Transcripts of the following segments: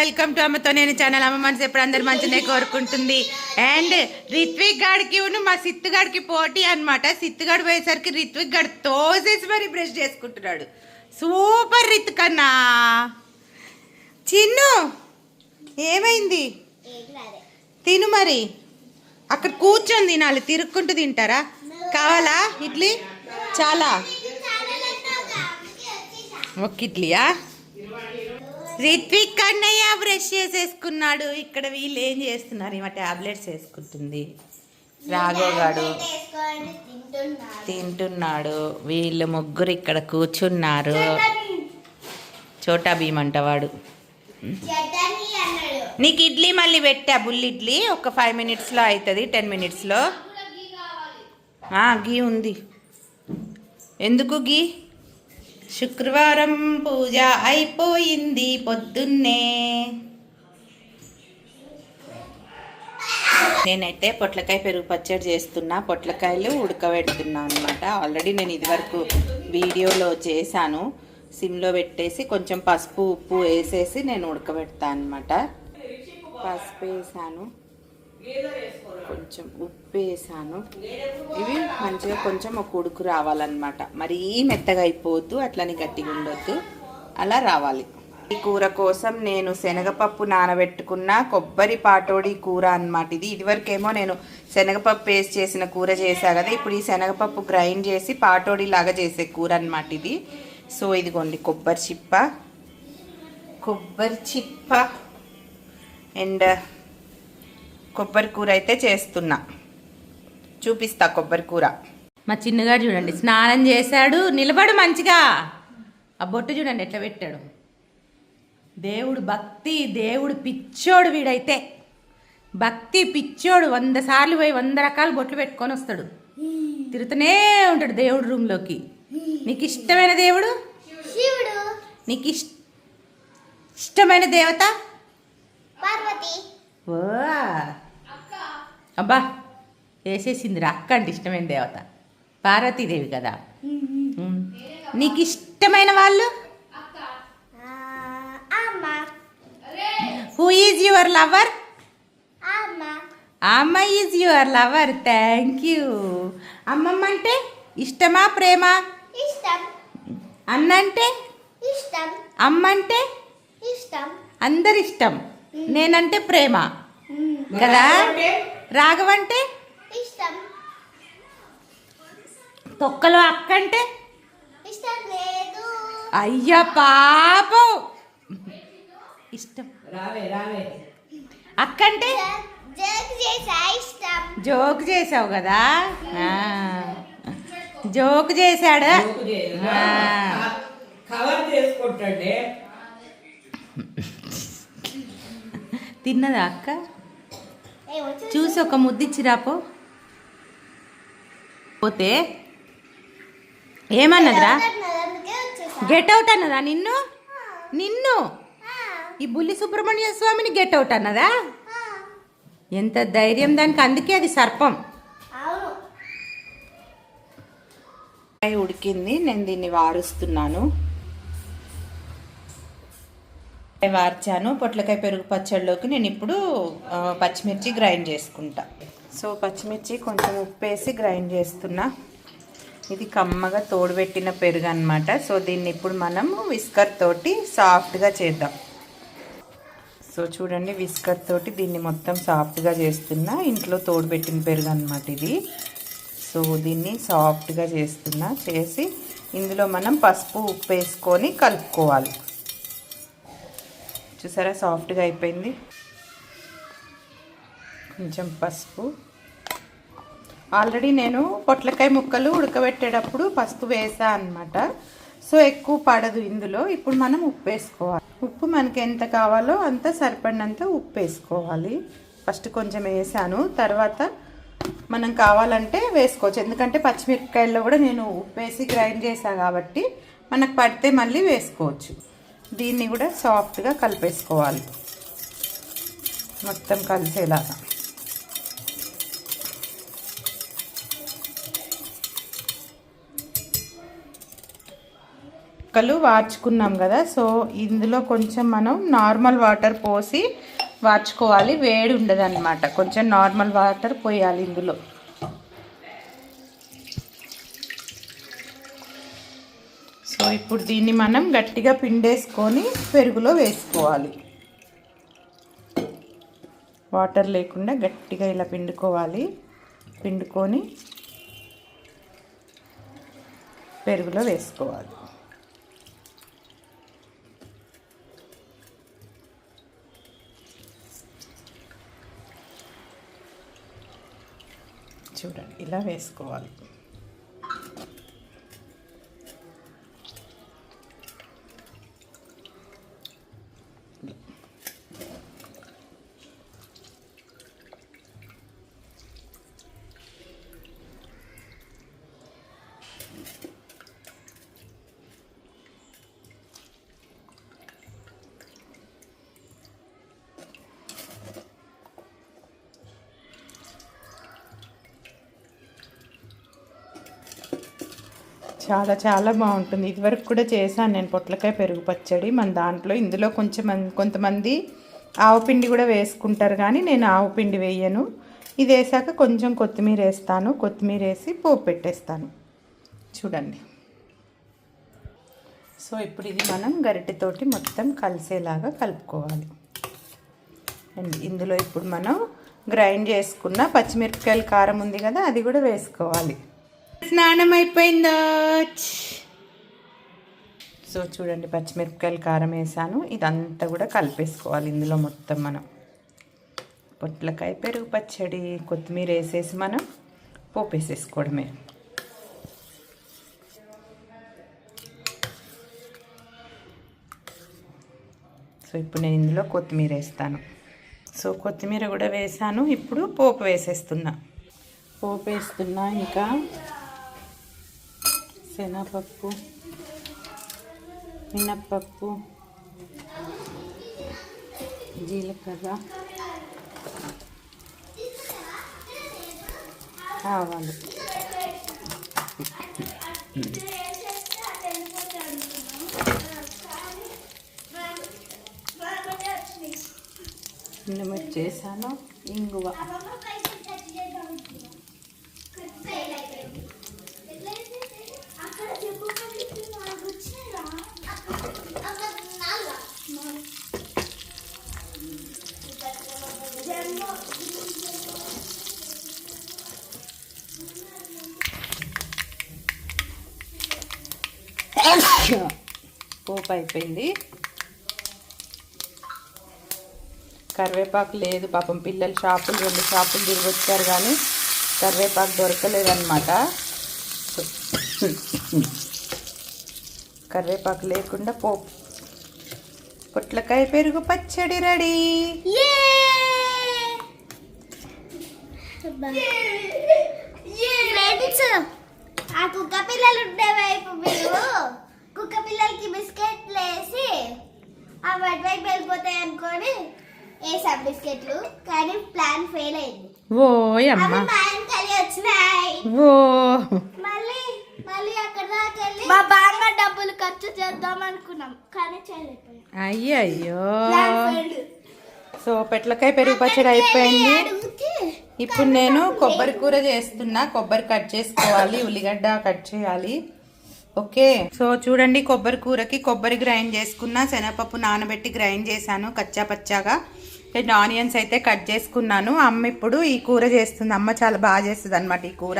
Welcome to అమ్మతో నేను channel. అమ్మ మనసు ఎప్పుడు అందరు మంచినే కోరుకుంటుంది. అండ్ రిత్విక్ గాడికి ఉన్న మా సిత్తుగాడికి పోటీ అనమాట సిత్తుగాడు పోయేసరికి రిత్విక్ గాడు తోసేసి మరి బ్రష్ చేసుకుంటున్నాడు. సూపర్ రిత్ అన్నా చిన్ను ఏమైంది? తిను మరి. అక్కడ కూర్చొని తినాలి తిరుక్కుంటూ తింటారా? కావాలా ఇడ్లీ? చాలా. ఒక ఇడ్లీయా? రిత్విక్ అన్నయ్య బ్రష్ చేసేసుకున్నాడు. ఇక్కడ వీళ్ళు ఏం చేస్తున్నారు? ఈమె టాబ్లెట్స్ వేసుకుంటుంది. రాఘవగాడు తింటున్నాడు. వీళ్ళు ముగ్గురు ఇక్కడ కూర్చున్నారు. చోటా భీమ్ అంట వాడు. నీకు ఇడ్లీ మళ్ళీ పెట్టా బుల్ ఇడ్లీ? ఒక ఫైవ్ మినిట్స్లో అవుతుంది టెన్ మినిట్స్లో. గీ ఉంది. ఎందుకు గీ? శుక్రవారం పూజ అయిపోయింది పొద్దున్నే. నేనైతే పొట్లకాయ పెరుగు పచ్చడి చేస్తున్నా. పొట్లకాయలు ఉడకబెడుతున్నా అనమాట ఆల్రెడీ నేను ఇదివరకు వీడియోలో చేశాను. సిమ్లో పెట్టేసి కొంచెం పసుపు ఉప్పు వేసేసి నేను ఉడకబెడతాను అనమాట పసుపు వేసాను. కొంచెం ఉప్పు వేసాను ఇవి మంచిగా కొంచెం ఒక ఉడుకు రావాలన్నమాట. మరీ మెత్తగా అయిపోవద్దు అట్లని గట్టిగా ఉండొద్దు. అలా రావాలి. ఈ కూర కోసం నేను శనగపప్పు నానబెట్టుకున్న కొబ్బరి పాటోడి కూర అనమాట ఇది ఇదివరకేమో నేను శనగపప్పు వేసి చేసిన కూర చేసా కదా ఇప్పుడు ఈ శనగపప్పు గ్రైండ్ చేసి పాటోడి లాగా చేసే కూర అనమాట ఇది. సో ఇదిగోండి కొబ్బరి చిప్ప. కొబ్బరి చిప్ప. అండ్ కొబ్బరి కూర అయితే చేస్తున్నా. చూపిస్తా కొబ్బరి కూర. మా చిన్నగాడు చూడండి స్నానం చేశాడు నిలబడు మంచిగా. ఆ బొట్టు చూడండి ఎట్లా పెట్టాడు. దేవుడు భక్తి దేవుడు పిచ్చోడు వీడైతే. భక్తి పిచ్చోడు వంద సార్లు పోయి వంద రకాల బొట్లు పెట్టుకొని వస్తాడు. తిరుగుతూనే ఉంటాడు దేవుడు రూమ్లోకి. నీకు ఇష్టమైన దేవుడు? శివుడు. నీకు ఇష్ ఇష్టమైన దేవత? పార్వతి. ఓ! అబ్బా! వేసేసిందిరా. అక్క అంటే ఇష్టమైన దేవత. పార్వతీదేవి కదా. నీకు ఇష్టమైన వాళ్ళు? ఆ, అమ్మ. హూ ఈజ్ యువర్ లవర్ అమ్మ. అమ్మ is your lover thank you అమ్మమ్మ అంటే ఇష్టమా ప్రేమ? ఇష్టం. అన్న అంటే ఇష్టం. అమ్మ అంటే ఇష్టం. అందరి ఇష్టం నేనంటే ప్రేమ. కదా? రాఘవంటే? ఇష్టం. తొక్కలో అక్క అంటే ఇష్టం లేదు. అయ్యా పాపం. ఇష్టం. రావే రావే. అక్క అంటే జగ్ చేసా ఇష్టం. జోక్ చేసావు కదా? ఆ. జోక్ చేశాడు? జోకు చేయు. ఆ. కవర్ చేసుకుంటాడే. తిన్నదా అక్క? చూసి. ఒక ముద్దిచ్చిరాపో పోతే ఏమన్నదిరా? గెట్ అవుట్ అన్నదా నిన్ను? నిన్ను? ఈ బుల్లి సుబ్రహ్మణ్య స్వామిని గెట్ అవుట్ అన్నదా? ఎంత ధైర్యం దానికి అందుకే అది సర్పం. ఉడికింది నేను దీన్ని వారుస్తున్నాను. వార్చాను పొట్లకాయ పెరుగు పచ్చడిలోకి నేను ఇప్పుడు పచ్చిమిర్చి గ్రైండ్ చేసుకుంటా. సో పచ్చిమిర్చి కొంచెం ఉప్పు వేసి గ్రైండ్ చేస్తున్నా. ఇది కమ్మగా తోడుపెట్టిన పెరుగు అనమాట సో దీన్ని ఇప్పుడు మనము విస్కర్ తోటి సాఫ్ట్గా చేద్దాం. సో చూడండి విస్కర్ తోటి దీన్ని మొత్తం సాఫ్ట్గా చేస్తున్నా. ఇంట్లో తోడుపెట్టిన పెరుగు అనమాట ఇది. సో దీన్ని సాఫ్ట్గా చేస్తున్నా. చేసి ఇందులో మనం పసుపు ఉప్పు వేసుకొని కలుపుకోవాలి. చూసారా సాఫ్ట్గా అయిపోయింది. కొంచెం పసుపు ఆల్రెడీ నేను పొట్లకాయ ముక్కలు ఉడకబెట్టేటప్పుడు పసుపు వేసా అనమాట సో ఎక్కువ పడదు ఇందులో. ఇప్పుడు మనం ఉప్పు వేసుకోవాలి. ఉప్పు మనకి ఎంత కావాలో అంత సరిపడినంత ఉప్పు వేసుకోవాలి. ఫస్ట్ కొంచెం వేసాను. తర్వాత మనం కావాలంటే వేసుకోవచ్చు. ఎందుకంటే పచ్చిమిరపకాయల్లో కూడా నేను ఉప్పు వేసి గ్రైండ్ చేశాను కాబట్టి మనకు పడితే మళ్ళీ వేసుకోవచ్చు. దీన్ని కూడా సాఫ్ట్గా కలిపేసుకోవాలి. మొత్తం కలిసేలాగా. ముక్కలు వార్చుకున్నాం కదా సో ఇందులో కొంచెం మనం నార్మల్ వాటర్ పోసి వార్చుకోవాలి. వేడి ఉండదు కొంచెం నార్మల్ వాటర్ పోయాలి ఇందులో. సో ఇప్పుడు దీన్ని మనం గట్టిగా పిండేసుకొని పెరుగులో వేసుకోవాలి. వాటర్ లేకుండా గట్టిగా ఇలా పిండుకోవాలి. పిండుకొని పెరుగులో వేసుకోవాలి చూడండి ఇలా వేసుకోవాలి చాలా చాలా బాగుంటుంది. ఇదివరకు కూడా చేశాను నేను పొట్లకాయ పెరుగు పచ్చడి. మన దాంట్లో ఇందులో కొంచెం కొంతమంది ఆవు పిండి కూడా వేసుకుంటారు కానీ నేను ఆవు పిండి వేయను. ఇది వేసాక కొంచెం కొత్తిమీర వేస్తాను. కొత్తిమీర వేసి పోపు పెట్టేస్తాను. చూడండి. సో ఇప్పుడు ఇది మనం గరిటెతోటి మొత్తం కలిసేలాగా కలుపుకోవాలి. అండ్ ఇందులో ఇప్పుడు మనం గ్రైండ్ చేసుకున్న పచ్చిమిరపకాయల కారం ఉంది కదా అది కూడా వేసుకోవాలి. స్నానం అయిపోయిందో సో చూడండి పచ్చిమిరపకాయలు కారం వేసాను. ఇదంతా కూడా కలిపేసుకోవాలి ఇందులో మొత్తం మనం. పొట్లకాయ పెరుగు పచ్చడి కొత్తిమీర వేసేసి మనం పోపు వేసేసుకోవడమే సో ఇప్పుడు నేను ఇందులో కొత్తిమీర వేస్తాను. సో కొత్తిమీర కూడా వేసాను. ఇప్పుడు పోపు వేసేస్తున్నా. పోపు వేస్తున్నా ఇంకా శనగపప్పు మినప్పప్పు జీలకర్ర ఆవాలు. నిమ్మటి చేశాను ఇంగువ. పోపు అయిపోయింది. కరివేపాకు లేదు పాపం పిల్లలు షాపులు రెండు షాపులు తిరిగి వచ్చారు కానీ కరివేపాకు దొరకలేదన్నమాట. కరివేపాకు లేకుండా పోపు పొట్లకాయ పెరుగు పచ్చడి రెడీ. ఫ్రెండ్స్ ఆ కుక్క పిల్లలు ఉండే వైపు మీరు. వేసి ఆ వైపు వెళ్ళిపోతాయి అనుకొని వేసాం బిస్కెట్లు కానీ ప్లాన్ ఫెయిల్ అయింది. ఓ అమ్మ. కలిగి వచ్చినాయి. ఓ. మళ్ళీ మళ్ళీ అక్కడ దాకా వెళ్ళి మా బాగా డబ్బులు ఖర్చు చేద్దాం అనుకున్నాం కానీ చేయలేకపోయాం. అయ్యయ్యో. ప్లాన్ ఫెయిల్డ్ సో పెట్లకాయ పెరుగు పచ్చడి అయిపోయింది. ఇప్పుడు నేను కొబ్బరి కూర చేస్తున్నా కొబ్బరి కట్ చేసుకోవాలి ఉల్లిగడ్డ కట్ చేయాలి. ఓకే. సో చూడండి కొబ్బరి కూరకి కొబ్బరి గ్రైండ్ చేసుకున్నా శనగపప్పు నానబెట్టి గ్రైండ్ చేశాను కచ్చా పచ్చాగా. అండ్ ఆనియన్స్ అయితే కట్ చేసుకున్నాను. అమ్మ ఇప్పుడు ఈ కూర చేస్తుంది. అమ్మ చాలా బాగా చేస్తుంది అనమాట ఈ కూర.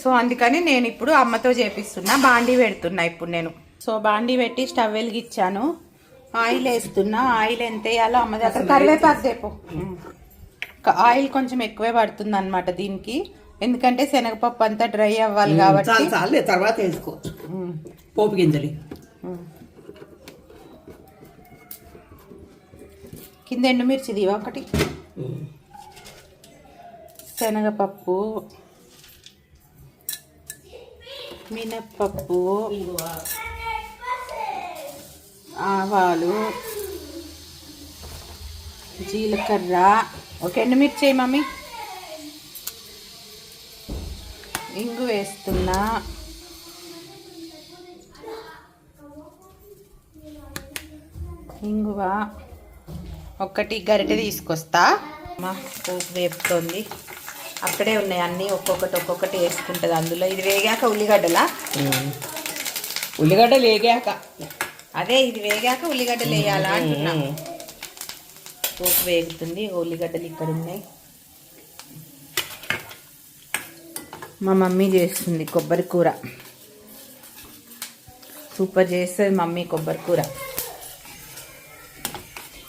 సో అందుకని నేను ఇప్పుడు అమ్మతో చేపిస్తున్నా. బాండీ పెడుతున్నా ఇప్పుడు నేను. సో బాండీ పెట్టి స్టవ్ వెలిగించాను. ఆయిల్ వేస్తున్నా. ఆయిల్ ఎంత వేయాలో అమ్మ దగ్గర కరివేపాకు ఆయిల్ కొంచెం ఎక్కువే పడుతుంది అనమాట దీనికి. ఎందుకంటే శనగపప్పు అంతా డ్రై అవ్వాలి కాబట్టి. చాలు తర్వాత వేసుకోవచ్చు పోపు గింజలు. కింద ఎండుమిర్చి దివా ఒకటి. శనగపప్పు. మినప్పప్పు. ఆవాలు. జీలకర్ర. ఒక ఎండుమిర్చి మమ్మీ. ఇంగు వేస్తున్నా. ఇంగువ? ఒక్కటి గరిటె తీసుకొస్తా. మా పోపు వేపుతోంది. అక్కడే ఉన్నాయి అన్నీ ఒక్కొక్కటి ఒక్కొక్కటి వేసుకుంటుంది అందులో. ఇది వేగాక ఉల్లిగడ్డలా? ఉల్లిగడ్డలు వేగాక అదే ఇది వేగాక ఉల్లిగడ్డలు వేయాలా అంటున్నా. పోపు వేగుతుంది ఉల్లిగడ్డలు ఇక్కడ ఉన్నాయి మా మమ్మీ చేస్తుంది కొబ్బరి కూర. సూపర్ చేస్తుంది మమ్మీ కొబ్బరి కూర.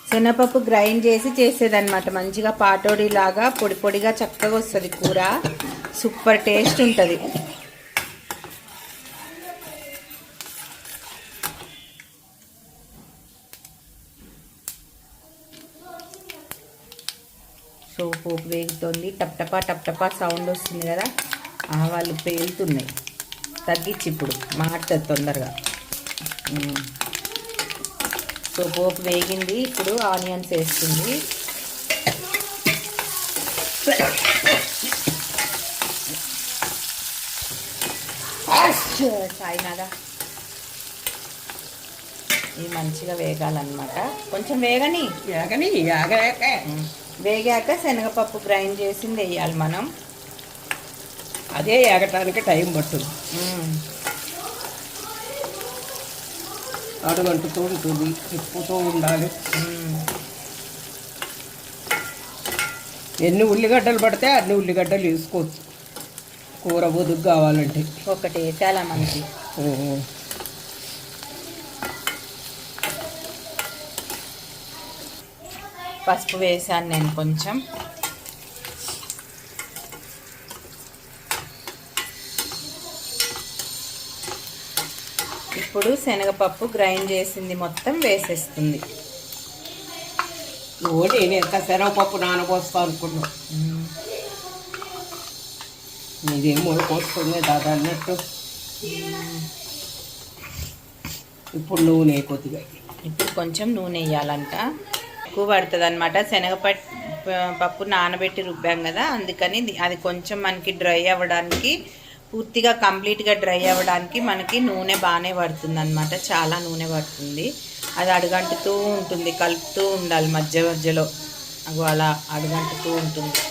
శనగపప్పు గ్రైండ్ చేసి చేసేదన్నమాట. మంచిగా పాటోడిలాగా పొడి పొడిగా చక్కగా వస్తుంది కూర. సూపర్ టేస్ట్ ఉంటుంది. సో పోపు వేగుతుంది. టప్టపా టప్టపా సౌండ్ వస్తుంది కదా. ఆవాలు పేలుతున్నాయి. తగ్గించి ఇప్పుడు మాడుతుంది తొందరగా. సో పోపు వేగింది ఇప్పుడు ఆనియన్స్ వేస్తుంది. సాయినాదా ఇది మంచిగా వేగాలన్నమాట. కొంచెం వేగని. వేగని వేగాక శనగపప్పు గ్రైండ్ చేసింది వేయాలి మనం. అదే ఏగటానికి టైం పడుతుంది మ్మ్. అడుగంటుతూ ఉంటుంది తిప్పుతూ ఉండాలి. ఎన్ని ఉల్లిగడ్డలు పడితే అన్ని ఉల్లిగడ్డలు వేసుకోవచ్చు కూర బొదుగు కావాలంటే ఒకటి మనకి ఓ. పసుపు వేసాను నేను కొంచెం ఇప్పుడు శనగపప్పు గ్రైండ్ చేసింది మొత్తం వేసేస్తుంది. నేను ఎంత శనగపప్పు నానబోస్తా అనుకున్నా మ్మ్. ఇదేం మూడుకొస్తుంది దాదా అన్నట్టు? ఇప్పుడు నూనె కొద్దిగా. ఇప్పుడు కొంచెం నూనె వేయాలంట. ఎక్కువ పడుతుంది అనమాట శనగపప్పు పప్పు నానబెట్టి రుబ్బాం కదా అందుకని అది కొంచెం మనకి డ్రై అవ్వడానికి పూర్తిగా కంప్లీట్గా డ్రై అవ్వడానికి మనకి నూనె బాగానే పడుతుంది అనమాట చాలా నూనె పడుతుంది. అది అడుగంటుతూ ఉంటుంది కలుపుతూ ఉండాలి మధ్య మధ్యలో. అగో అలా అడుగంటుతూ ఉంటుంది.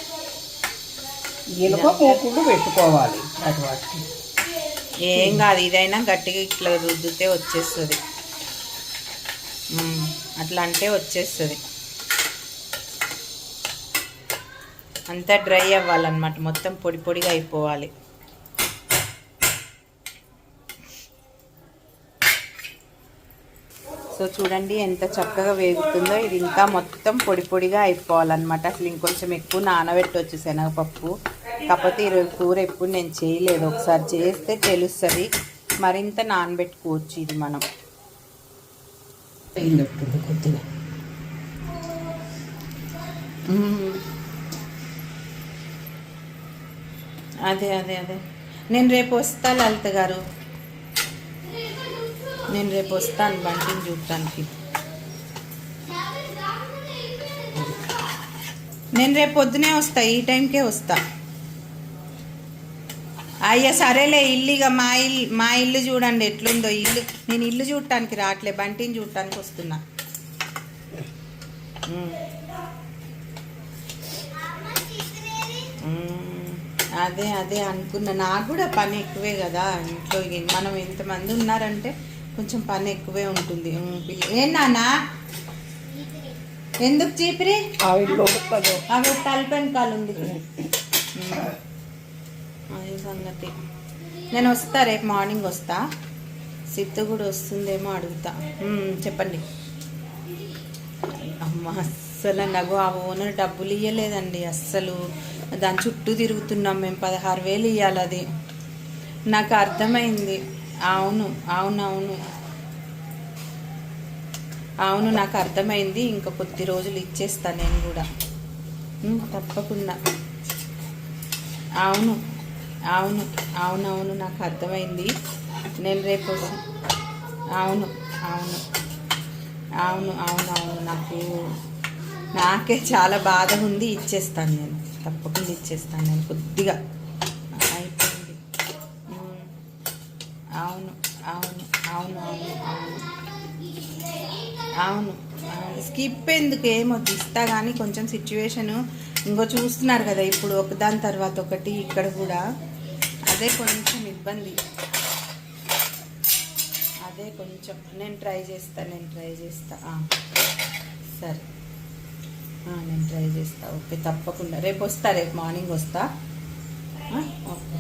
మూకుళ్ళు పెట్టుకోవాలి ఏం కాదు ఇదైనా గట్టిగా ఇట్లా రుద్దితే వచ్చేస్తుంది. అట్లా అంటే వచ్చేస్తుంది. అంతా డ్రై అవ్వాలన్నమాట. మొత్తం పొడి పొడిగా అయిపోవాలి. సో చూడండి ఎంత చక్కగా వేగుతుందో. ఇది ఇంకా మొత్తం పొడి పొడిగా అయిపోవాలన్నమాట. అసలు ఇంకొంచెం ఎక్కువ నానబెట్టవచ్చు శనగపప్పు కాకపోతే ఈరోజు కూర ఎప్పుడు నేను చేయలేదు. ఒకసారి చేస్తే తెలుస్తుంది. మరింత నానబెట్టుకోవచ్చు ఇది మనం. కొద్దిగా. అదే అదే అదే. నేను రేపు వస్తా లలిత గారు. నేను రేపు వస్తాను బంటిని చూడటానికి. నేను రేపు పొద్దునే వస్తా ఈ టైంకే వస్తా. అయ్యా సరేలే ఇల్లు ఇక మా ఇల్లు మా ఇల్లు చూడండి ఎట్లుందో. ఇల్లు నేను ఇల్లు చూడటానికి రావట్లే బంటిని చూడటానికి వస్తున్నా. అదే అదే అనుకున్నా. నాకు కూడా పని ఎక్కువే కదా ఇంట్లో మనం ఎంతమంది ఉన్నారంటే కొంచెం పని ఎక్కువే ఉంటుంది. ఏం నాన్నా? ఎందుకు చీపిరి. అవి తలపెనకాలు ఉంది. అది సంగతి. నేను వస్తా రేపు మార్నింగ్ వస్తా. సిత్తు కూడా వస్తుందేమో అడుగుతా. చెప్పండి. అమ్మ అస్సలు నాకు ఆ ఓనర్ డబ్బులు ఇవ్వలేదండి అస్సలు. దాని చుట్టూ తిరుగుతున్నాం మేము. పదహారు వేలు ఇవ్వాలి అది. నాకు అర్థమైంది. అవును అవునవును. అవును నాకు అర్థమైంది. ఇంకా కొద్ది రోజులు ఇచ్చేస్తాను నేను కూడా. తప్పకుండా. అవును అవును అవునవును నాకు అర్థమైంది. నేను రేపు అవును అవును. అవును అవునవును నాకు నాకే చాలా బాధ ఉంది. ఇచ్చేస్తాను నేను. తప్పకుండా ఇచ్చేస్తాను నేను కొద్దిగా. అవును అవును. అవును అవును అవును స్కిప్ ఎందుకు? ఏమొద్దు ఇస్తా కానీ కొంచెం సిచ్యువేషన్ ఇంకో చూస్తున్నారు కదా ఇప్పుడు ఒకదాని తర్వాత ఒకటి ఇక్కడ కూడా. అదే కొంచెం ఇబ్బంది. అదే కొంచెం. నేను ట్రై చేస్తా నేను ట్రై చేస్తా. సరే. నేను ట్రై చేస్తా. ఓకే తప్పకుండా. రేపు వస్తా రేపు మార్నింగ్ వస్తా. ఓకే.